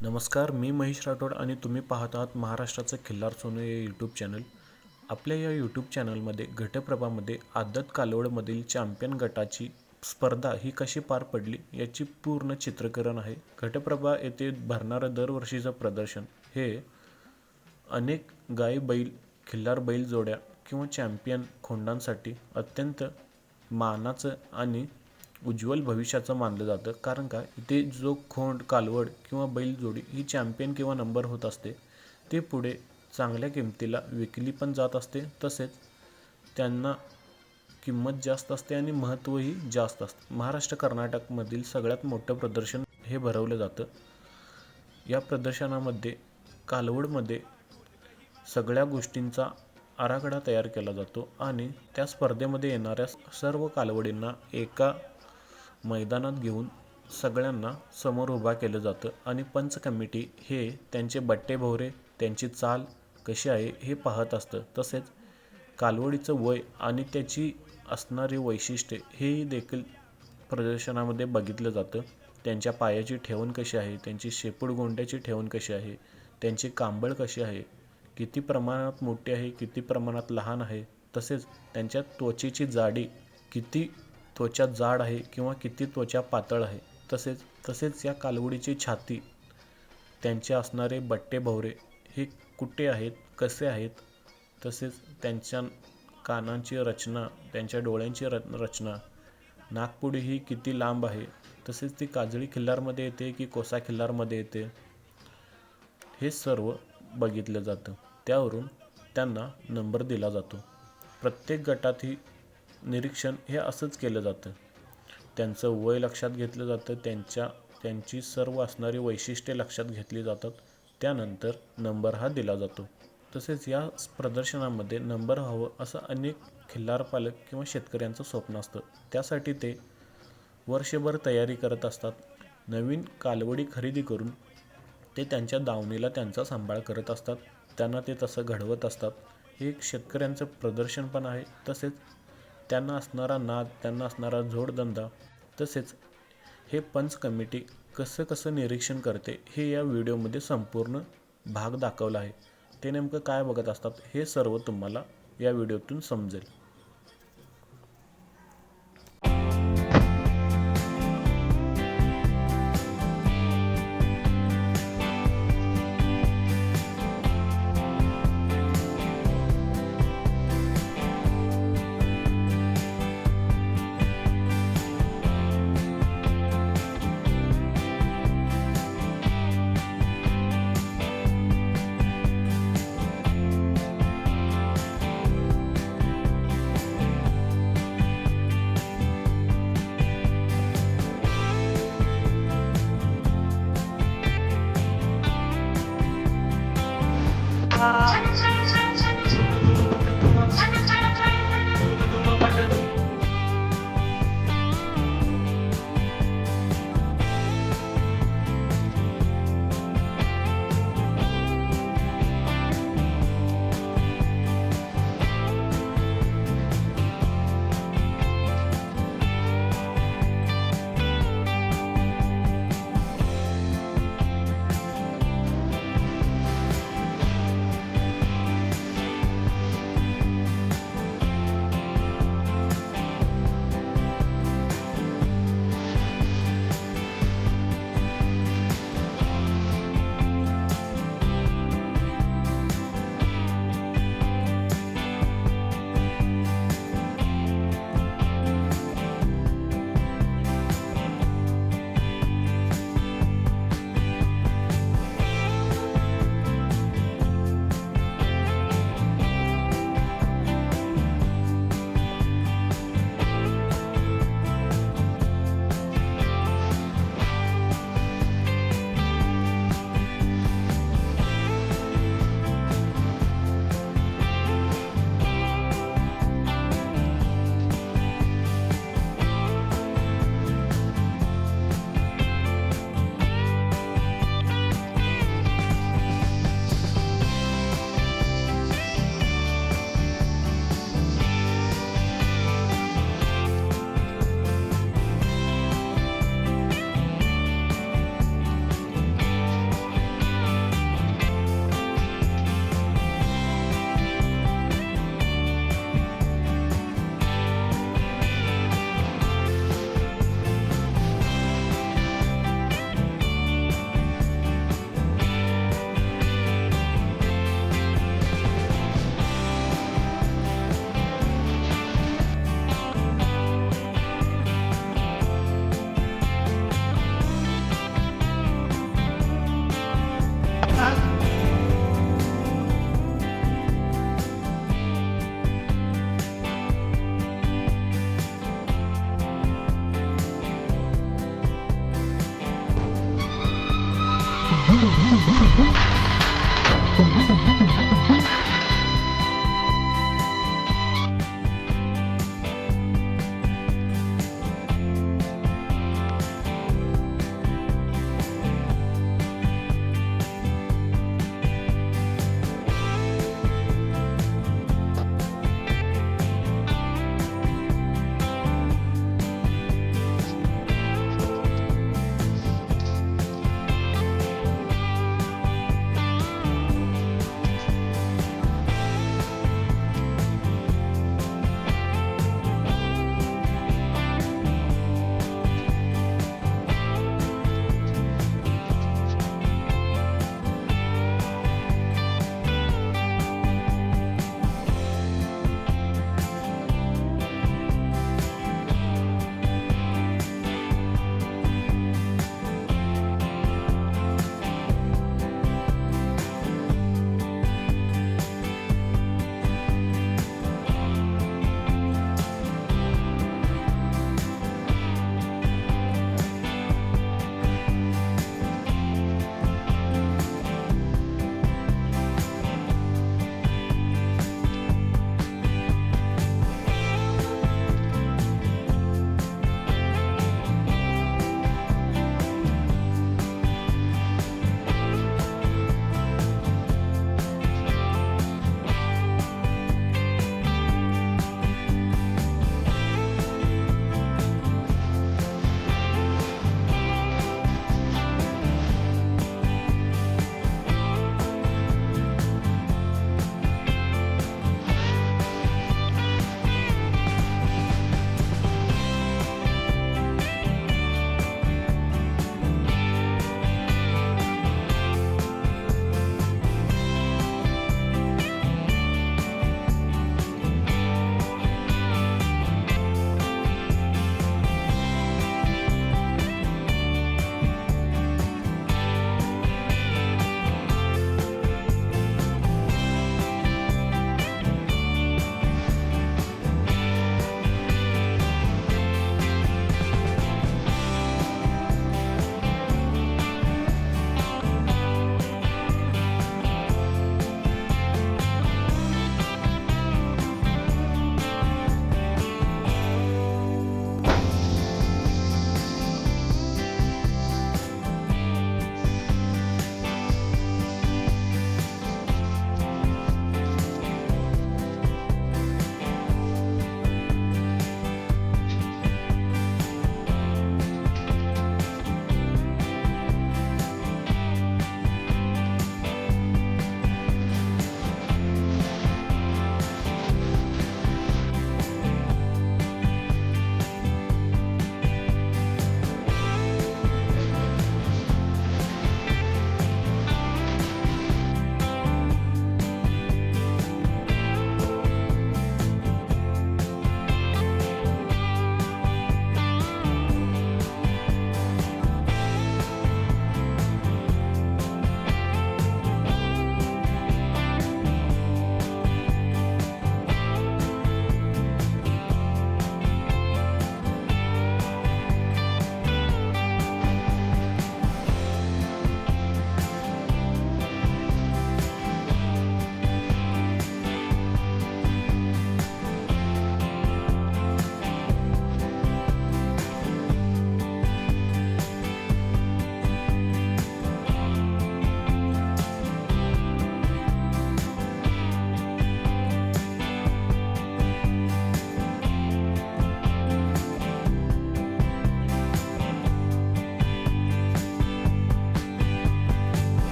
नमस्कार मी महेश राठोड आणि तुम्ही पाहत आहात महाराष्ट्राचं खिल्लार सोनं हे यूट्यूब चॅनल आपल्या या यूट्यूब चॅनलमध्ये घटप्रभामध्ये आदत कालवडमधील चॅम्पियन गटाची स्पर्धा ही कशी पार पडली याची पूर्ण चित्रकरण आहे. घटप्रभा येथे भरणारं दरवर्षीचं प्रदर्शन. हे अनेक गाय बैल खिल्लार बैल जोड्या किंवा चॅम्पियन खोंडांसाठी अत्यंत मानाचं आणि उज्ज्वल भविष्याचं मानलं जातं. कारण का? इथे जो खोंड कालवड किंवा बैलजोडी ही चॅम्पियन किंवा नंबर होत असते ते पुढे चांगल्या किमतीला विकली पण जात असते. तसेच त्यांना किंमत जास्त असते आणि महत्त्वही जास्त असते. महाराष्ट्र कर्नाटकमधील सगळ्यात मोठं प्रदर्शन हे भरवलं जातं. या प्रदर्शनामध्ये कालवडमध्ये सगळ्या गोष्टींचा आराखडा तयार केला जातो आणि त्या स्पर्धेमध्ये येणाऱ्या सर्व कालवडींना एका मैदानात घेऊन सगळ्यांना समोर उभा केलं जातं. आणि पंच कमिटी हे त्यांचे बट्टे भोवरे त्यांची चाल कशी आहे हे पाहत असतं. तसेच कालवडीचं वय आणि त्याची असणारी वैशिष्ट्ये हेही देखील प्रदर्शनामध्ये बघितलं जातं. त्यांच्या पायाची ठेवण कशी आहे? त्यांची शेपूड गोंड्याची ठेवण कशी आहे? त्यांची कांबळ कशी आहे? किती प्रमाणात मोठी आहे? किती प्रमाणात लहान आहे? तसेच त्यांच्या त्वचेची जाडी किती त्वचा जाड आहे किंवा किती त्वचा पातळ आहे तसेच तसेच या कालवडीची छाती त्यांचे असणारे बट्टे भवरे हे कुठे आहेत कसे आहेत तसेच त्यांच्या कानांची रचना त्यांच्या डोळ्यांची र रचना नागपुडी ही किती लांब आहे तसेच ती काजळी खिल्लारमध्ये येते की कोसा खिल्लारमध्ये येते हे सर्व बघितलं जातं. त्यावरून त्यांना नंबर दिला जातो. प्रत्येक गटातही निरीक्षण हे असंच केलं जातं. त्यांचं वय लक्षात घेतलं जातं त्यांच्या त्यांची सर्व असणारी वैशिष्ट्ये लक्षात घेतली जातात त्यानंतर नंबर हा दिला जातो. तसेच या प्रदर्शनामध्ये नंबर हवं असं अनेक खिल्लार पालक किंवा शेतकऱ्यांचं स्वप्न असतं. त्यासाठी ते वर्षभर तयारी करत असतात. नवीन कालवडी खरेदी करून ते त्यांच्या दावणीला त्यांचा सांभाळ करत असतात. त्यांना ते तसं घडवत असतात. हे एक शेतकऱ्यांचं प्रदर्शन पण आहे. तसेच त्यांना असणारा नाद त्यांना असणारा जोडधंदा तसेच हे पंच कमिटी कसं कसं निरीक्षण करते हे या व्हिडिओमध्ये संपूर्ण भाग दाखवला आहे. ते नेमकं काय बघत असतात हे सर्व तुम्हाला या व्हिडिओतून समजेल.